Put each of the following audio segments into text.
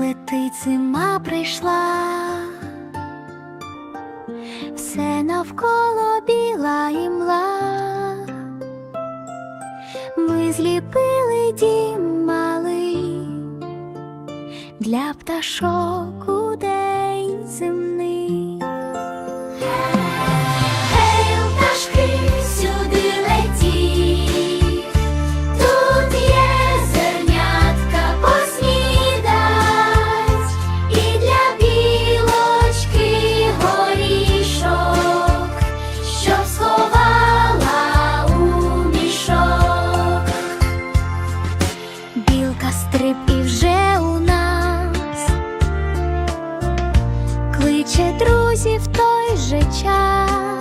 летить, зима прийшла, все навколо біла і мла. Ми зліпили дім малий для пташок у день Стрип і вже у нас. Кличе друзів той же час,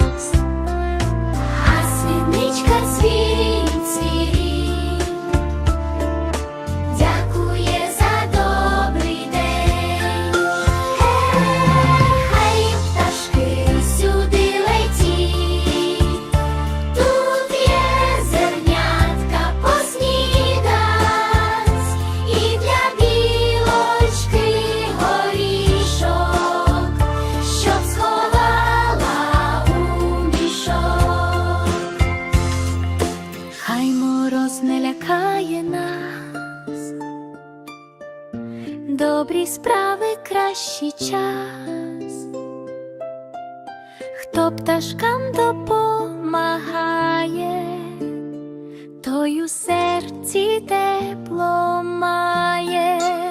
добрі справи кращий час, хто пташкам допомагає, той у серці тепло має.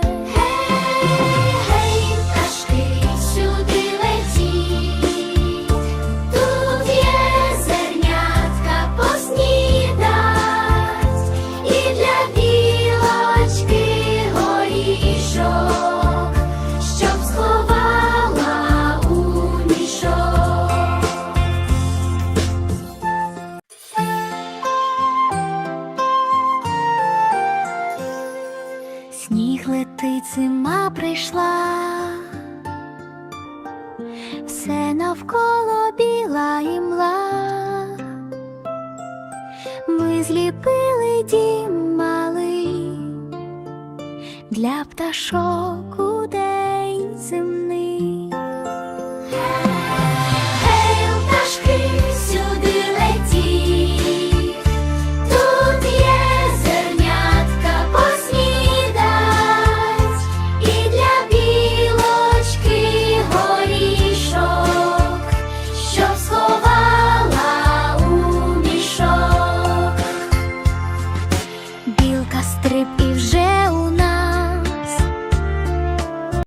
Летить, зима прийшла, все навколо біла імла. Ми зліпили дім малий для пташок у день земний. Мішок. І вже